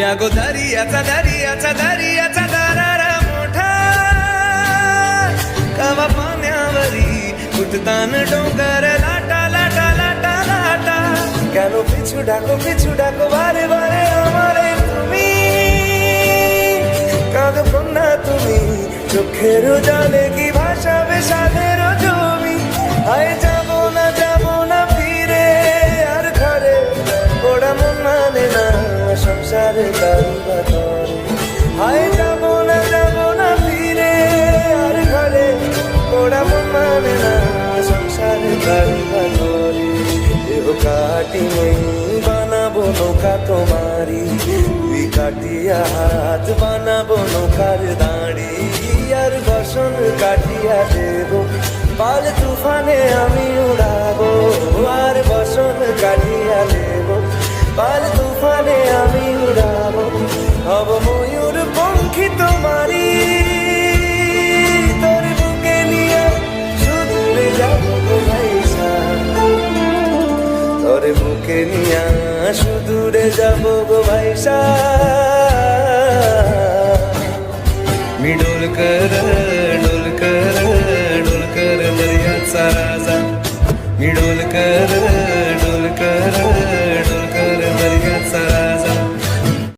या गो दरियाचा दरियाचा दरियाचा दरारा मोठा कवा पाण्यावरी उठतान डोंगर लाटा लाटा लाटा लाटा কেন পিছু ডাকো পিছু ডাকো বারে বারে আমারে তুমি কাঁদো কন্যা তুমি চোখের জলে কি ভাষাবে সাদের সংসারে হায় যাব না যাব না ফিরে, আর ঘরে ওরা মানে না সংসারে করে দেহ কাটি বানাবো নৌকা তোমারি দুই কাটিয়া হাত বানাবো নৌকার দাঁড়ি। আর বসন কাটিয়া দেব পাল তুফানে আমি উড়াবো। আর আঁখি তোমারি তোর বুকে নিয়ে সুদূরে যাব ভাইসা তোর বুকে নিয়ে সুদূরে যাব গো ভাইসা डोलकर डोलकर डोलकर दर्याचा राजा मी डोलकर डोलकर